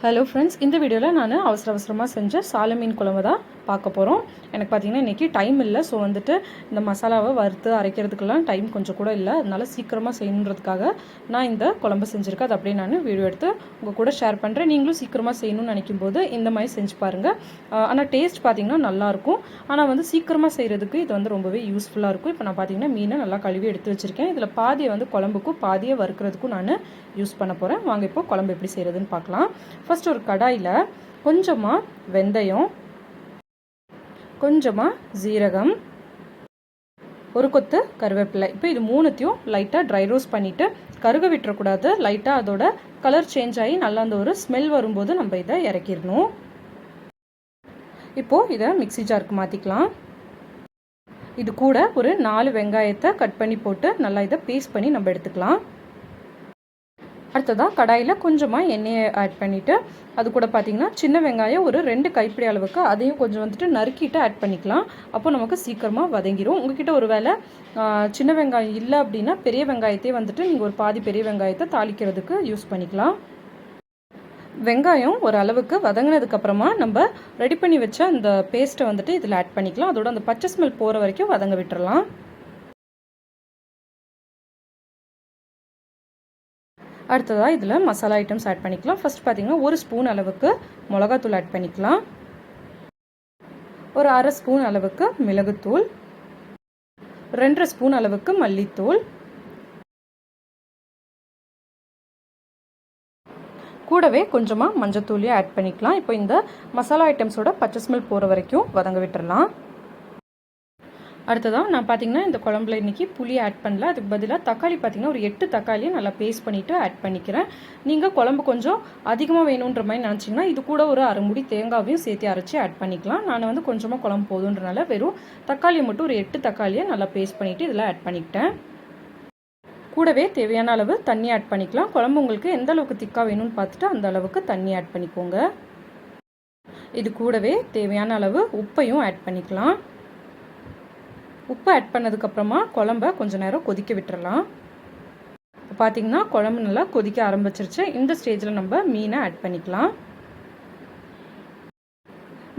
Hello friends இந்த வீடியோவில் நான் அவசர அவசரமாக செஞ்ச சால மீன் குழம்பு தான் பார்க்க போகிறோம் எனக்கு பார்த்தீங்கன்னா இன்றைக்கி டைம் இல்லை. ஸோ வந்துட்டு இந்த மசாலாவை வறுத்து அரைக்கிறதுக்கெல்லாம் டைம் கொஞ்சம் கூட இல்லை. அதனால் சீக்கிரமாக செய்யணுன்றதுக்காக நான் இந்த குழம்பு செஞ்சுருக்கேன். அது அப்படியே நான் வீடியோ எடுத்து உங்கள் கூட ஷேர் பண்ணுறேன் நீங்களும் சீக்கிரமாக செய்யணும்னு நினைக்கும் போது இந்த மாதிரி செஞ்சு பாருங்கள் ஆனால் டேஸ்ட் பார்த்தீங்கன்னா நல்லாயிருக்கும் ஆனால் வந்து சீக்கிரமாக செய்கிறதுக்கு இது வந்து ரொம்பவே யூஸ்ஃபுல்லாக இருக்கும். இப்போ நான் பார்த்தீங்கன்னா மீனை நல்லா கழுவி எடுத்து வச்சுருக்கேன். இதில் பாதியை வந்து குழம்புக்கும் பாதியை வறுக்கிறதுக்கும் நான் யூஸ் பண்ண போகிறேன் வாங்க இப்போ குழம்பு எப்படி செய்கிறதுன்னு பார்க்கலாம். ஃபஸ்ட் ஒரு கடாயில் கொஞ்சமாக வெந்தயம் கொஞ்சமாக ஜீரகம் ஒரு கொத்து கருவேப்பிலை. இப்போ இது மூணுத்தையும் லைட்டாக ட்ரை ரோஸ்ட் பண்ணிவிட்டு கருக விட்டுறக்கூடாது. லைட்டாக அதோட கலர் சேஞ்ச் ஆகி நல்லா அந்த ஒரு ஸ்மெல் வரும்போது நம்ம இதை இறக்கிடணும். இப்போது இதை மிக்சி ஜாருக்கு மாற்றிக்கலாம் இது கூட ஒரு நாலு வெங்காயத்தை கட் பண்ணி போட்டு நல்லா இதை பீஸ் பண்ணி நம்ம எடுத்துக்கலாம். அடுத்ததாக கடாயில் கொஞ்சமாக எண்ணெயை ஆட் பண்ணிவிட்டு அது கூட பார்த்திங்கன்னா சின்ன வெங்காயம் ஒரு ரெண்டு கைப்பிடி அளவுக்கு அதையும் கொஞ்சம் வந்துட்டு நறுக்கிட்டு ஆட் பண்ணிக்கலாம். அப்போ நமக்கு சீக்கிரமாக வதங்கிடும் உங்ககிட்ட ஒரு வேளை சின்ன வெங்காயம் இல்லை அப்படின்னா பெரிய வெங்காயத்தையே வந்துட்டு நீங்கள் ஒரு பாதி பெரிய வெங்காயத்தை தாளிக்கிறதுக்கு யூஸ் பண்ணிக்கலாம். வெங்காயம் ஒரு அளவுக்கு வதங்கினதுக்கப்புறமா நம்ம ரெடி பண்ணி வச்ச அந்த பேஸ்ட்டை வந்துட்டு இதில் ஆட் பண்ணிக்கலாம். அதோட அந்த பச்சை ஸ்மெல் போகிற வரைக்கும் வதங்க விட்டுறலாம். அடுத்ததாக இதில் மசாலா ஐட்டம்ஸ் ஆட் பண்ணிக்கலாம். ஃபஸ்ட் பார்த்திங்கன்னா ஒரு ஸ்பூன் அளவுக்கு மிளகாத்தூள் ஆட் பண்ணிக்கலாம். ஒரு அரை ஸ்பூன் அளவுக்கு மிளகுத்தூள். ரெண்டரை ஸ்பூன் அளவுக்கு மல்லித்தூள். கூடவே கொஞ்சமாக மஞ்சத்தூளையும் ஆட் பண்ணிக்கலாம். இப்போ இந்த மசாலா ஐட்டம்ஸோட பச்சை ஸ்மெல் போகிற வரைக்கும் வதங்க விட்டுறலாம். அடுத்ததாக நான் பார்த்தீங்கன்னா இந்த குழம்புல இன்றைக்கி புளி ஆட் பண்ணல. அதுக்கு பதிலாக தக்காளி பார்த்திங்கன்னா ஒரு எட்டு தக்காளியை நல்லா பேஸ்ட் பண்ணிவிட்டு ஆட் பண்ணிக்கிறேன். நீங்கள் குழம்பு கொஞ்சம் அதிகமாக வேணுன்ற மாதிரி நினச்சிங்கன்னா இது கூட ஒரு அரை முடி தேங்காவையும் சேர்த்து அரைச்சி ஆட் பண்ணிக்கலாம். நான் வந்து கொஞ்சமாக குழம்பு போதுன்றனால வெறும் தக்காளியை மட்டும் ஒரு எட்டு தக்காளியை நல்லா பேஸ்ட் பண்ணிவிட்டு இதில் ஆட் பண்ணிக்கிட்டேன். கூடவே தேவையான அளவு தண்ணி ஆட் பண்ணிக்கலாம். குழம்பு உங்களுக்கு எந்த அளவுக்கு திக்காக வேணும்னு பார்த்துட்டு அந்த அளவுக்கு தண்ணி ஆட் பண்ணிக்கோங்க. இது கூடவே தேவையான அளவு உப்பையும் ஆட் பண்ணிக்கலாம். உப்பு ஆட் பண்ணதுக்கப்புறமா குழம்ப கொஞ்சம் நேரம் கொதிக்க விட்டுறலாம். இப்போ பார்த்திங்கன்னா குழம்பு நல்லா கொதிக்க ஆரம்பிச்சிருச்சு. இந்த ஸ்டேஜில் நம்ம மீனை ஆட் பண்ணிக்கலாம்.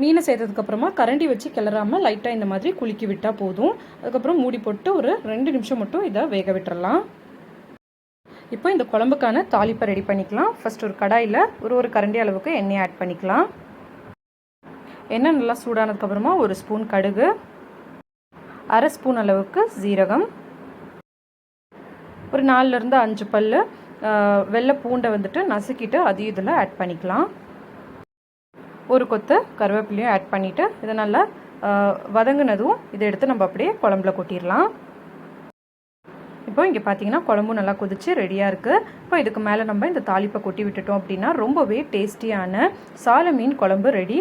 மீனை சேர்த்ததுக்கப்புறமா கரண்டி வச்சு கிளறாமல் லைட்டாக இந்த மாதிரி குலுக்கி விட்டால் போதும். அதுக்கப்புறம் மூடி போட்டு ஒரு ரெண்டு நிமிஷம் மட்டும் இதை வேக விட்டுறலாம். இப்போ இந்த குழம்புக்கான தாளிப்பை ரெடி பண்ணிக்கலாம். ஃபஸ்ட் ஒரு கடாயில் ஒரு ஒரு கரண்டி அளவுக்கு எண்ணெய் ஆட் பண்ணிக்கலாம். எண்ணெய் நல்லா சூடானதுக்கப்புறமா ஒரு ஸ்பூன் கடுகு. அரை ஸ்பூன் அளவுக்கு ஜீரகம் ஒரு நாலுலேருந்து அஞ்சு பல் வெள்ளை பூண்டை வந்துட்டு நசுக்கிட்டு அதையும் இதில் ஆட் பண்ணிக்கலாம். ஒரு கொத்து கருவேப்பிலையும் ஆட் பண்ணிவிட்டு இதை நல்லா வதங்கினதும் இதை எடுத்து நம்ம அப்படியே குழம்புல கொட்டிடலாம். இப்போ இங்கே பார்த்தீங்கன்னா குழம்பும் நல்லா கொதிச்சு ரெடியாக இருக்குது இப்போ இதுக்கு மேலே நம்ம இந்த தாளிப்பை கொட்டி விட்டுட்டோம் அப்படின்னா ரொம்பவே டேஸ்டியான சால மீன் குழம்பு ரெடி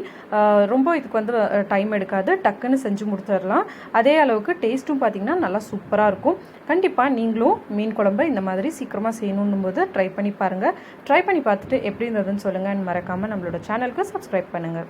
ரொம்ப இதுக்கு வந்து டைம் எடுக்காது. டக்குன்னு செஞ்சு முடிச்சிடலாம். அதே அளவுக்கு டேஸ்ட்டும் பார்த்திங்கன்னா நல்லா சூப்பராக இருக்கும். கண்டிப்பாக நீங்களும் மீன் குழம்பு இந்த மாதிரி சீக்கிரமாக செய்யணும் போது ட்ரை பண்ணி பாருங்கள் ட்ரை பண்ணி பார்த்துட்டு எப்படி இருந்ததுன்னு சொல்லுங்கள் மறக்காமல் நம்மளோட சேனலுக்கு சப்ஸ்கிரைப் பண்ணுங்கள்